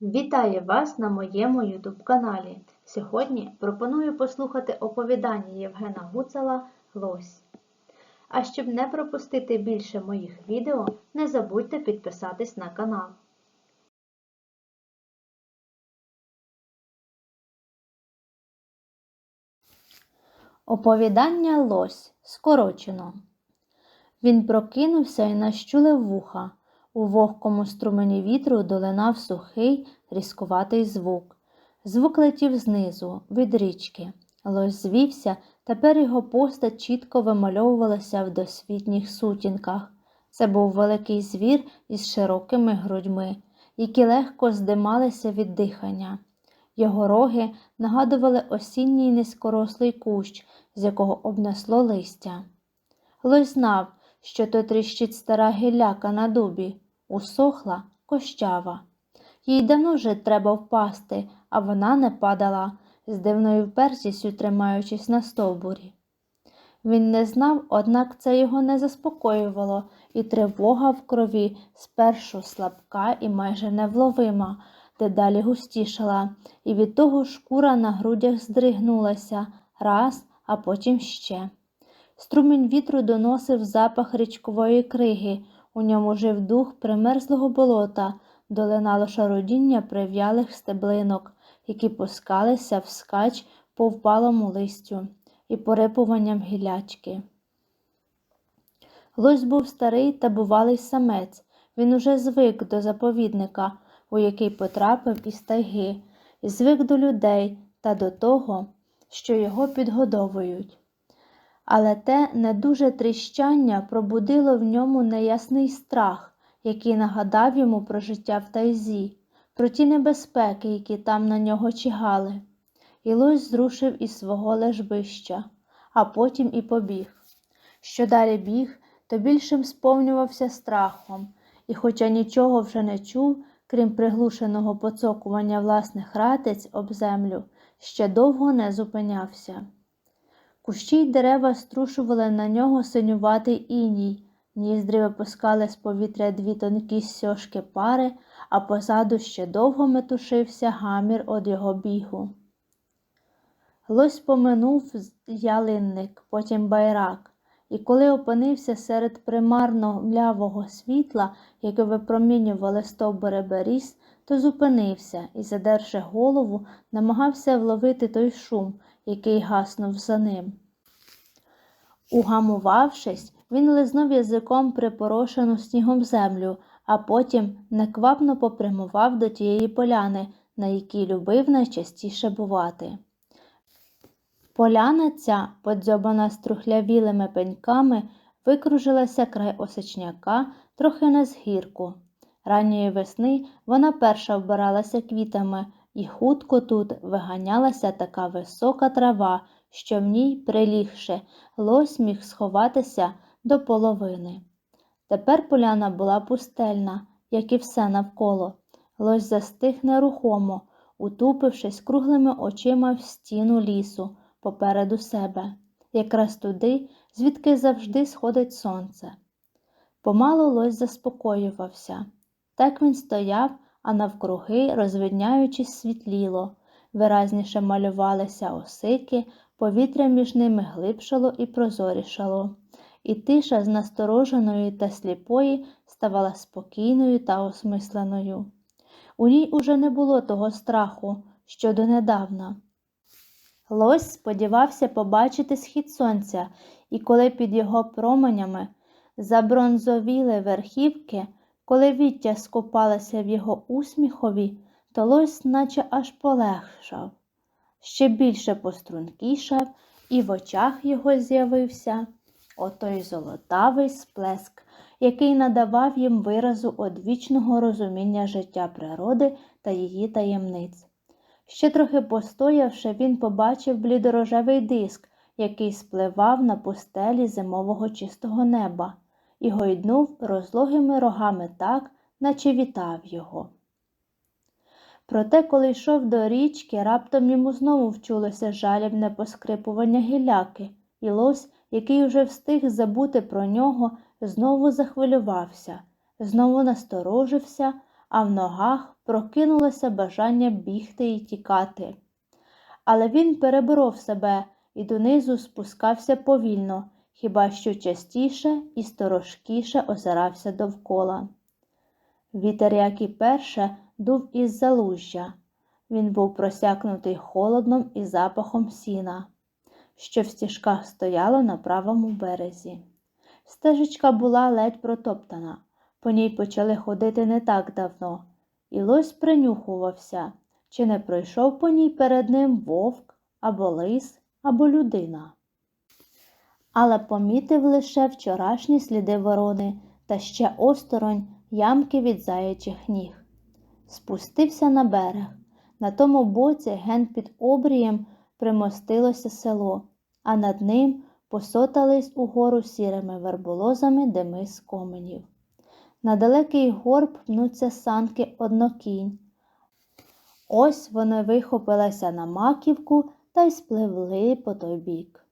Вітаю вас на моєму YouTube каналі. Сьогодні пропоную послухати оповідання Євгена Гуцела Лось. А щоб не пропустити більше моїх відео, не забудьте підписатись на канал. Оповідання Лось скорочено. Він прокинувся і нащулив вуха. У вогкому струмені вітру долинав сухий, різкуватий звук. Звук летів знизу, від річки. Лось звівся, тепер його постать чітко вимальовувалася в досвітніх сутінках. Це був великий звір із широкими грудьми, які легко здималися від дихання. Його роги нагадували осінній низькорослий кущ, з якого обнесло листя. Лось знав, що то тріщить стара гілляка на дубі, усохла кощава. Їй давно вже треба впасти, а вона не падала, з дивною впертістю тримаючись на стовбурі. Він не знав, однак це його не заспокоювало, і тривога в крові спершу слабка і майже невловима, дедалі густішала, і від того шкура на грудях здригнулася раз, а потім ще. Струмінь вітру доносив запах річкової криги, у ньому жив дух примерзлого болота, долинало шародіння прив'ялих стеблинок, які пускалися вскач по впалому листю і порипуванням гілячки. Лось був старий та бувалий самець, він уже звик до заповідника, у який потрапив із тайги, і звик до людей та до того, що його підгодовують. Але те недуже тріщання пробудило в ньому неясний страх, який нагадав йому про життя в тайзі, про ті небезпеки, які там на нього чигали. І лось зрушив із свого лежбища, а потім і побіг. Що далі біг, то більшим сповнювався страхом, і, хоча нічого вже не чув, крім приглушеного поцокування власних ратиць об землю, ще довго не зупинявся. Кущі й дерева струшували на нього синюватий іній, ніздрі випускали з повітря дві тонкі сьошки пари, а позаду ще довго метушився гамір од його бігу. Лось поминув ялинник, потім байрак, і коли опинився серед примарно млявого світла, яке випромінювали стовбури беріз, то зупинився і, задерши голову, намагався вловити той шум, який гаснув за ним. Угамувавшись, він лизнув язиком припорошену снігом землю, а потім неквапно попрямував до тієї поляни, на якій любив найчастіше бувати. Поляна ця, подзьобана струхлявілими пеньками, викружилася край осичняка трохи на згірку. Ранньої весни вона перша вбиралася квітами, і хутко тут виганялася така висока трава, що в ній, прилігши, лось міг сховатися до половини. Тепер поляна була пустельна, як і все навколо. Лось застиг нерухомо, утупившись круглими очима в стіну лісу попереду себе, якраз туди, звідки завжди сходить сонце. Помалу лось заспокоювався. Так він стояв, а навкруги, розвидняючись, світліло, виразніше малювалися осики, повітря між ними глибшало і прозорішало, і тиша з настороженої та сліпої ставала спокійною та осмисленою. У ній уже не було того страху, що донедавна. Лось сподівався побачити схід сонця, і коли під його променями забронзовіли верхівки, коли віття скопалося в його усміхові, то лось наче аж полегшав, ще більше пострункішав, і в очах його з'явився отой золотавий сплеск, який надавав їм виразу одвічного розуміння життя природи та її таємниць. Ще трохи постоявши, він побачив блідорожевий диск, який спливав на пустелі зимового чистого неба, і гойднув розлогими рогами так, наче вітав його. Проте, коли йшов до річки, раптом йому знову вчулося жалібне поскрипування гіляки, і лось, який уже встиг забути про нього, знову захвилювався, знову насторожився, а в ногах прокинулося бажання бігти і тікати. Але він переборов себе і донизу спускався повільно, хіба що частіше і сторожкіше озирався довкола. Вітер, як і перше, дув із залужжя. Він був просякнутий холодом і запахом сіна, що в стіжках стояло на правому березі. Стежечка була ледь протоптана, по ній почали ходити не так давно, і лось принюхувався, чи не пройшов по ній перед ним вовк або лис, або людина. Але помітив лише вчорашні сліди ворони та ще осторонь ямки від заячих ніг. Спустився на берег. На тому боці ген під обрієм примостилося село, а над ним посотались угору сірими верболозами дими з коменів. На далекий горб пнуться санки однокінь. Ось вони вихопилися на маківку та й спливли по той бік.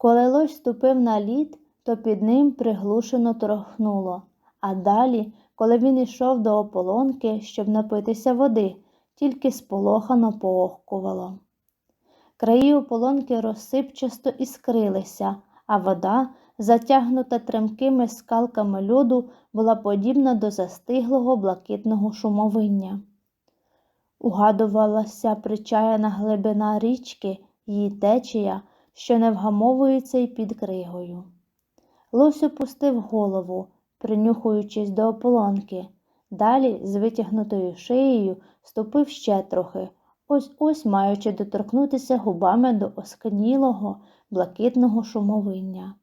Коли лось ступив на лід, то під ним приглушено трохнуло, а далі, коли він ішов до ополонки, щоб напитися води, тільки сполохано поохкувало. Краї ополонки розсипчасто іскрилися, а вода, затягнута тремкими скалками льоду, була подібна до застиглого блакитного шумовиння. Угадувалася причаяна глибина річки, її течія, що не вгамовується й під кригою. Лось опустив голову, принюхуючись до ополонки. Далі, з витягнутою шиєю, ступив ще трохи, ось ось маючи доторкнутися губами до осканілого, блакитного шумовиння.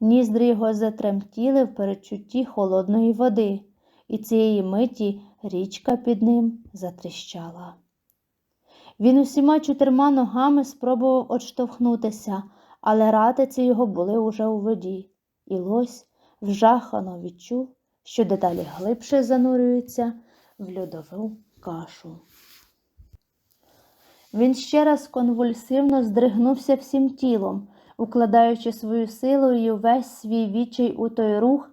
Ніздри його затремтіли в передчутті холодної води, і цієї миті річка під ним затріщала. Він усіма чотирма ногами спробував отштовхнутися, але ратиці його були уже у воді, і лось вжахано відчув, що дедалі глибше занурюється в льодову кашу. Він ще раз конвульсивно здригнувся всім тілом, укладаючи свою силу і увесь свій відчай у той рух,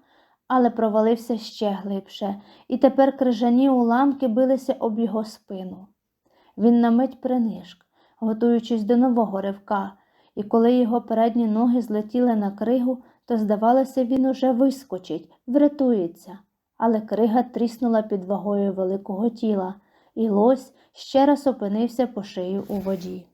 але провалився ще глибше, і тепер крижані уламки билися об його спину. Він на мить принишк, готуючись до нового ривка, і коли його передні ноги злетіли на кригу, то, здавалося, він уже вискочить, врятується. Але крига тріснула під вагою великого тіла, і лось ще раз опинився по шию у воді.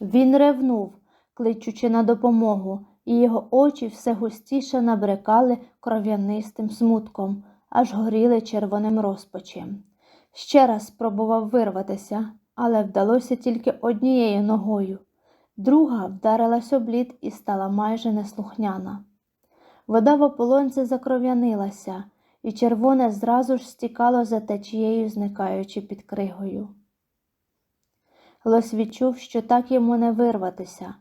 Він ревнув, кличучи на допомогу, і його очі все густіше набрекали кров'янистим смутком, аж горіли червоним розпачем. Ще раз спробував вирватися, але вдалося тільки однією ногою. Друга вдарилась об лід і стала майже неслухняна. Вода в ополонці закров'янилася, і червоне зразу ж стікало за течією, зникаючи під кригою. Лось відчув, що так йому не вирватися.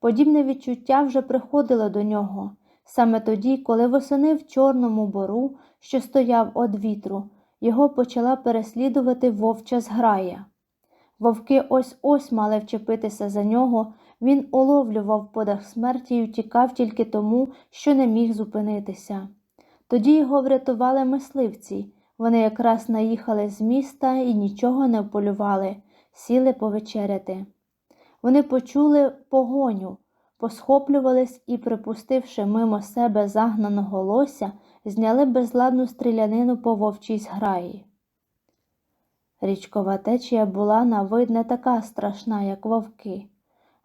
Подібне відчуття вже приходило до нього саме тоді, коли восени в Чорному бору, що стояв од вітру, його почала переслідувати вовча зграя. Вовки ось ось мали вчепитися за нього, він уловлював подах смерті і втікав тільки тому, що не міг зупинитися. Тоді його врятували мисливці. Вони якраз наїхали з міста і нічого не вполювали, сіли повечеряти. Вони почули погоню, посхоплювались і, припустивши мимо себе загнаного лося, зняли безладну стрілянину по вовчій зграї. Річкова течія була на вид не така страшна, як вовки.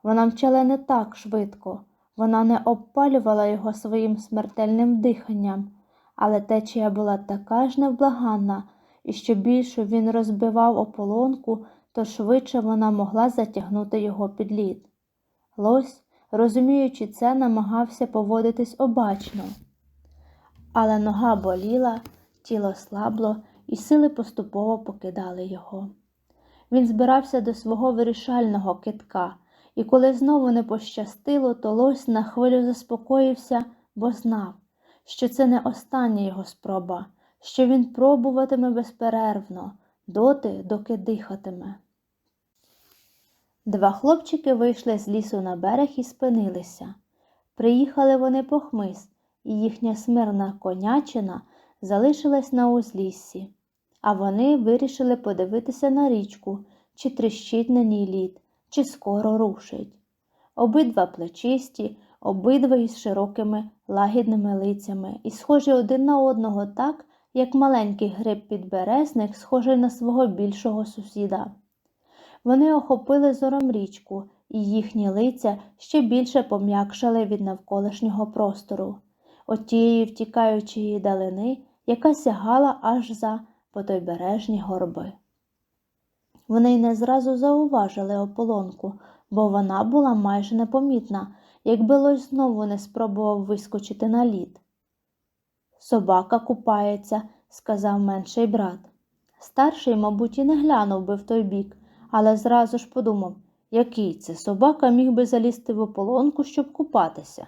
Вона мчала не так швидко, вона не обпалювала його своїм смертельним диханням, але течія була така ж невблаганна, і що більше він розбивав ополонку, то швидше вона могла затягнути його під лід. Лось, розуміючи це, намагався поводитись обачно, але нога боліла, тіло слабло, і сили поступово покидали його. Він збирався до свого вирішального китка, і коли знову не пощастило, то лось на хвилю заспокоївся, бо знав, що це не остання його спроба, що він пробуватиме безперервно, доти, доки дихатиме. Два хлопчики вийшли з лісу на берег і спинилися. Приїхали вони по хмиз, і їхня смирна конячина залишилась на узліссі, а вони вирішили подивитися на річку, чи тріщить на ній лід, чи скоро рушить. Обидва плечисті, обидва із широкими лагідними лицями і схожі один на одного так, як маленький гриб підберезник схожий на свого більшого сусіда. Вони охопили зором річку, і їхні лиця ще більше пом'якшали від навколишнього простору, от тієї втікаючої далини, яка сягала аж за потойбережні горби. Вони й не зразу зауважили ополонку, бо вона була майже непомітна, якби лось знову не спробував вискочити на лід. Собака купається, сказав менший брат. Старший, мабуть, і не глянув би в той бік, але зразу ж подумав, який це собака міг би залізти в ополонку, щоб купатися.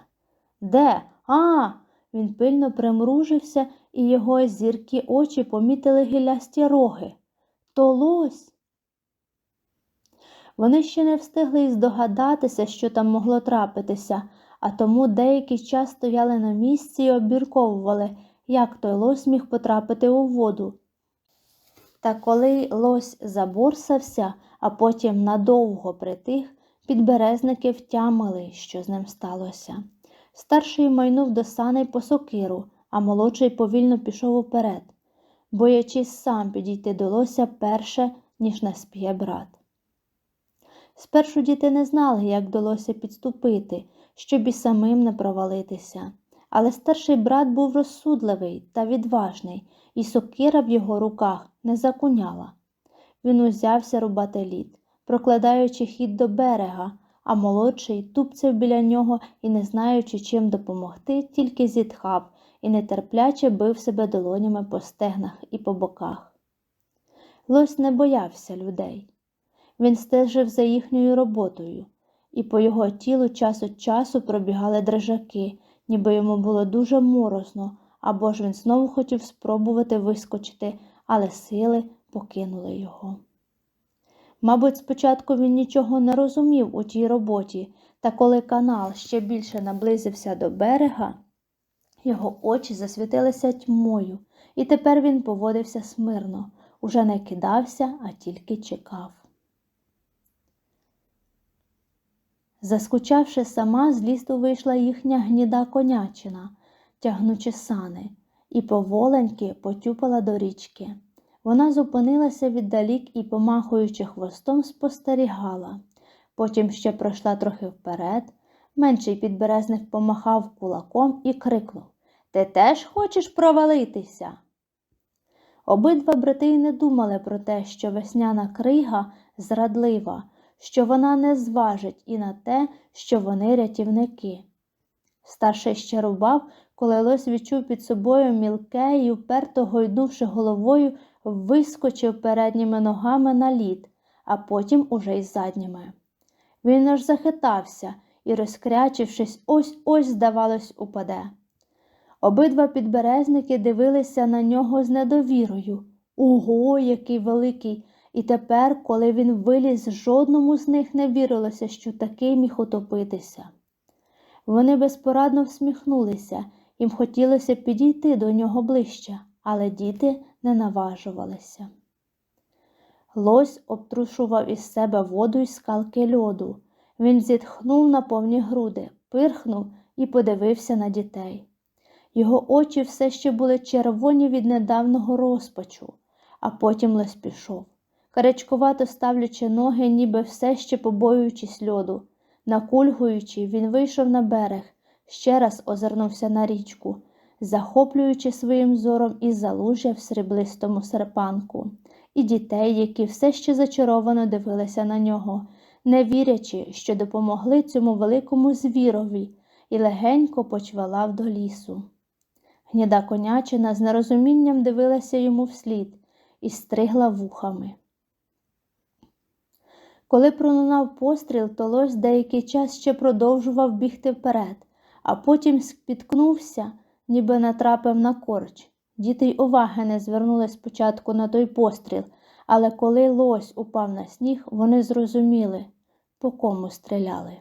Де? А. Він пильно примружився, і його зіркі очі помітили гілясті роги. То лось. Вони ще не встигли й здогадатися, що там могло трапитися, а тому деякий час стояли на місці і обірковували, як той лось міг потрапити у воду. Та коли лось заборсався, а потім надовго притих, підберезники втямили, що з ним сталося. Старший майнув до саней по сокиру, а молодший повільно пішов уперед, боячись сам підійти до лося перше, ніж наспіє брат. Спершу діти не знали, як вдалося підступити, щоб і самим не провалитися. Але старший брат був розсудливий та відважний, і сокира в його руках не закуняла. Він узявся рубати лід, прокладаючи хід до берега, а молодший тупцяв біля нього і, не знаючи, чим допомогти, тільки зітхав і нетерпляче бив себе долонями по стегнах і по боках. Лось не боявся людей. Він стежив за їхньою роботою, і по його тілу час від часу пробігали дрижаки, ніби йому було дуже морозно, або ж він знову хотів спробувати вискочити, але сили покинули його. Мабуть, спочатку він нічого не розумів у тій роботі, та коли канал ще більше наблизився до берега, його очі засвітилися тьмою, і тепер він поводився смирно, уже не кидався, а тільки чекав. Заскучавши сама, з лісу вийшла їхня гніда конячина, тягнучи сани, і поволеньки потюпала до річки. Вона зупинилася віддалік і, помахуючи хвостом, спостерігала. Потім ще пройшла трохи вперед. Менший підберезник помахав кулаком і крикнув Ти теж хочеш провалитися? Обидва брати не думали про те, що весняна крига зрадлива, що вона не зважить і на те, що вони рятівники. Старший ще рубав, коли лось відчув під собою мілке і, уперто гойнувши головою, вискочив передніми ногами на лід, а потім уже й задніми. Він аж захитався і, розкрячившись, ось ось, здавалось, упаде. Обидва підберезники дивилися на нього з недовірою. Ого, який великий! І тепер, коли він виліз, жодному з них не вірилося, що такий міг утопитися. Вони безпорадно всміхнулися, їм хотілося підійти до нього ближче, але діти не наважувалися. Лось обтрушував із себе воду й скалки льоду. Він зітхнув на повні груди, пирхнув і подивився на дітей. Його очі все ще були червоні від недавнього розпачу, а потім лось пішов. Каречкувато ставлячи ноги, ніби все ще побоюючись льоду. Накульгуючи, він вийшов на берег, ще раз озирнувся на річку, захоплюючи своїм зором і залужжя в сріблистому серпанку, і дітей, які все ще зачаровано дивилися на нього, не вірячи, що допомогли цьому великому звірові, і легенько почвалав до лісу. Гніда конячина з нерозумінням дивилася йому вслід і стригла вухами. Коли пролунав постріл, то лось деякий час ще продовжував бігти вперед, а потім спіткнувся, ніби натрапив на корч. Діти й уваги не звернули спочатку на той постріл, але коли лось упав на сніг, вони зрозуміли, по кому стріляли.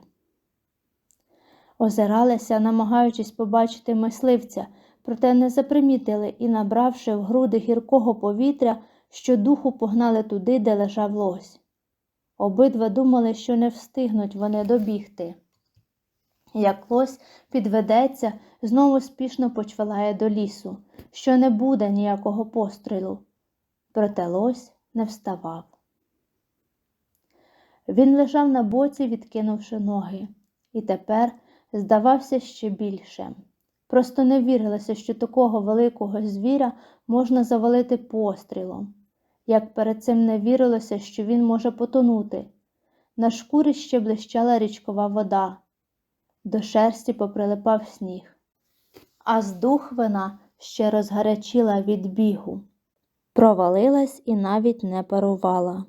Озиралися, намагаючись побачити мисливця, проте не запримітили і, набравши в груди гіркого повітря, щодуху погнали туди, де лежав лось. Обидва думали, що не встигнуть вони добігти. Як лось підведеться, знову спішно почвалає до лісу, що не буде ніякого пострілу. Проте лось не вставав. Він лежав на боці, відкинувши ноги, і тепер здавався ще більше. Просто не вірилося, що такого великого звіря можна завалити пострілом, як перед цим не вірилося, що він може потонути. На шкурі ще блищала річкова вода, до шерсті поприлипав сніг, а з духвина ще розгарячила від бігу. Провалилась і навіть не парувала.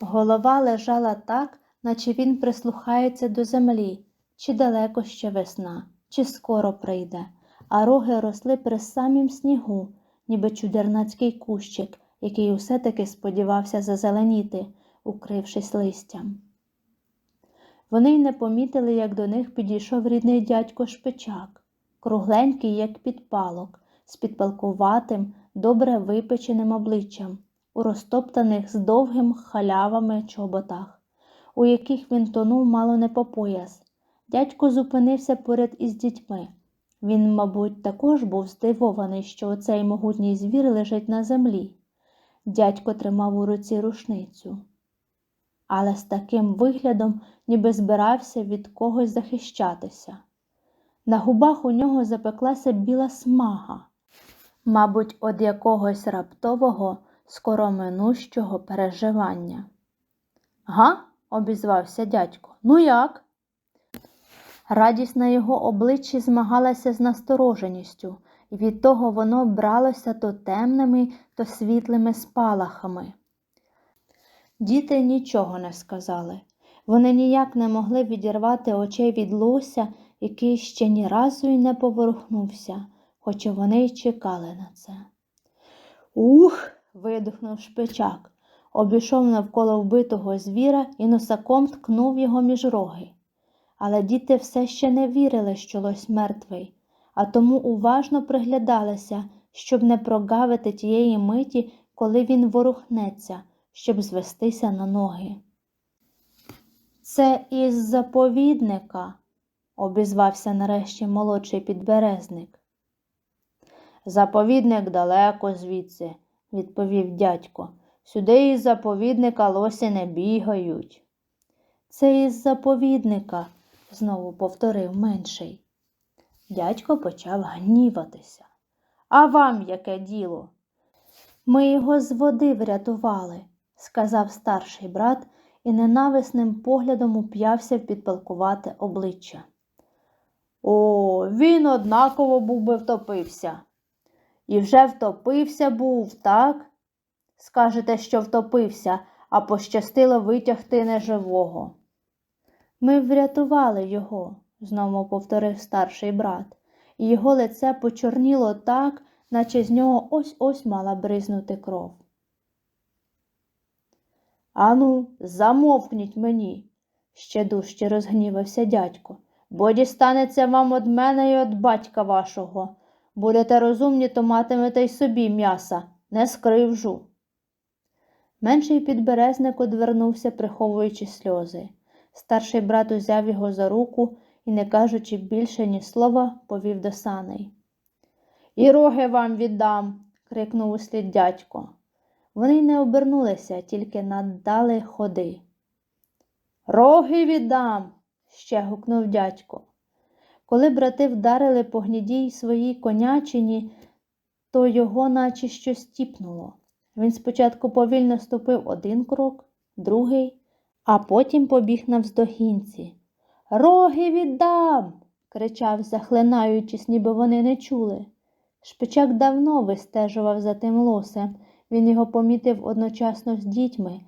Голова лежала так, наче він прислухається до землі, чи далеко ще весна, чи скоро прийде, а роги росли при самім снігу, ніби чудернацький кущик, який усе таки сподівався зазеленіти, укрившись листям. Вони й не помітили, як до них підійшов рідний дядько Шпичак, кругленький, як підпалок, з підпалкуватим, добре випеченим обличчям, у розтоптаних з довгим халявами чоботах, у яких він тонув мало не по пояс. Дядько зупинився поряд із дітьми. Він, мабуть, також був здивований, що оцей могутній звір лежить на землі. Дядько тримав у руці рушницю. Але з таким виглядом ніби збирався від когось захищатися. На губах у нього запеклася біла смага, мабуть, від якогось раптового, скороминущого переживання. Га? обізвався дядько. Ну як? Радість на його обличчі змагалася з настороженістю, і від того воно бралося то темними, то світлими спалахами. Діти нічого не сказали. Вони ніяк не могли відірвати очей від лося, який ще ні разу й не поворухнувся, хоча вони й чекали на це. Ух. видихнув шпичак, обійшов навколо вбитого звіра і носаком ткнув його між роги. Але діти все ще не вірили, що лось мертвий, а тому уважно приглядалися, щоб не прогавити тієї миті, коли він ворухнеться, щоб звестися на ноги. Це із заповідника, обізвався нарешті молодший підберезник. Заповідник далеко звідси, відповів дядько. Сюди із заповідника лосі не бігають. Це із заповідника, знову повторив менший. Дядько почав гніватися. А вам яке діло? Ми його з води врятували, сказав старший брат і ненависним поглядом уп'явся в підпалкувате обличчя. О, він однаково був би втопився. І вже втопився був, так? Скажете, що втопився, а пощастило витягти неживого. Ми врятували його, знову повторив старший брат, і його лице почорніло так, наче з нього ось ось мала бризнути кров. Ану, замовкніть мені, ще дужче розгнівався дядько, бо дістанеться вам од мене і од батька вашого. Будете розумні, то матимете й собі м'яса, не скривжу. Менший підберезник одвернувся, приховуючи сльози. Старший брат узяв його за руку і, не кажучи більше ні слова, повів до саней. І роги вам віддам, крикнув услід дядько. Вони не обернулися, тільки наддали ходи. Роги віддам, ще гукнув дядько. Коли брати вдарили по гнідій своїй конячині, то його наче щось тіпнуло. Він спочатку повільно ступив один крок, другий, а потім побіг навздогінці. Роги віддам. кричав, захлинаючись, ніби вони не чули. Шпичак давно вистежував за тим лосем. Він його помітив одночасно з дітьми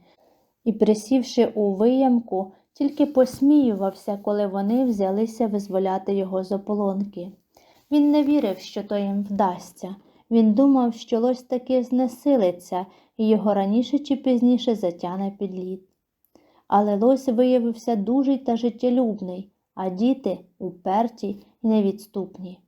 і, присівши у виямку, тільки посміювався, коли вони взялися визволяти його з ополонки. Він не вірив, що то їм вдасться. Він думав, що лось таки знесилиться і його раніше чи пізніше затяне під лід. Але лось виявився дужий та життєлюбний, а діти уперті й невідступні.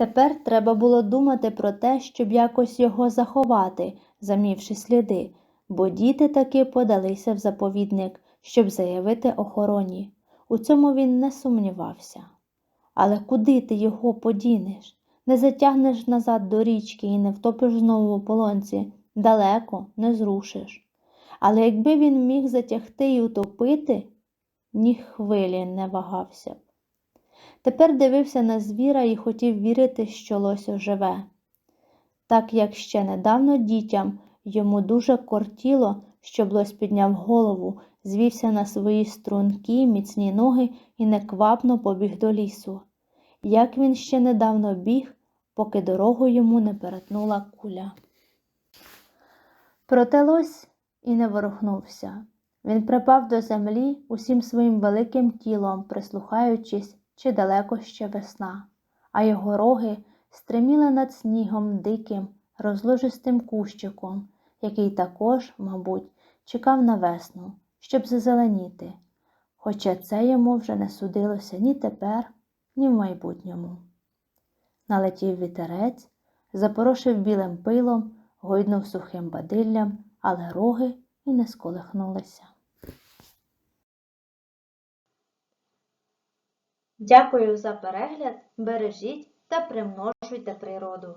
Тепер треба було думати про те, щоб якось його заховати, замівши сліди, бо діти таки подалися в заповідник, щоб заявити охороні. У цьому він не сумнівався. Але куди ти його подінеш? Не затягнеш назад до річки і не втопиш знову у полонці, далеко не зрушиш. Але якби він міг затягти і утопити, ні хвилі не вагався б. Тепер дивився на звіра і хотів вірити, що лосьо живе. Так як ще недавно дітям йому дуже кортіло, щоб лось підняв голову, звівся на свої струнки, міцні ноги і неквапно побіг до лісу. Як він ще недавно біг, поки дорогу йому не перетнула куля. Проте лось і не ворухнувся. Він припав до землі усім своїм великим тілом, прислухаючись, чи далеко ще весна, а його роги стриміли над снігом диким, розложистим кущиком, який також, мабуть, чекав на весну, щоб зазеленіти, хоча це йому вже не судилося ні тепер, ні в майбутньому. Налетів вітерець, запорошив білим пилом, гойднув сухим бадиллям, але роги і не сколихнулися. Дякую за перегляд, бережіть та примножуйте природу.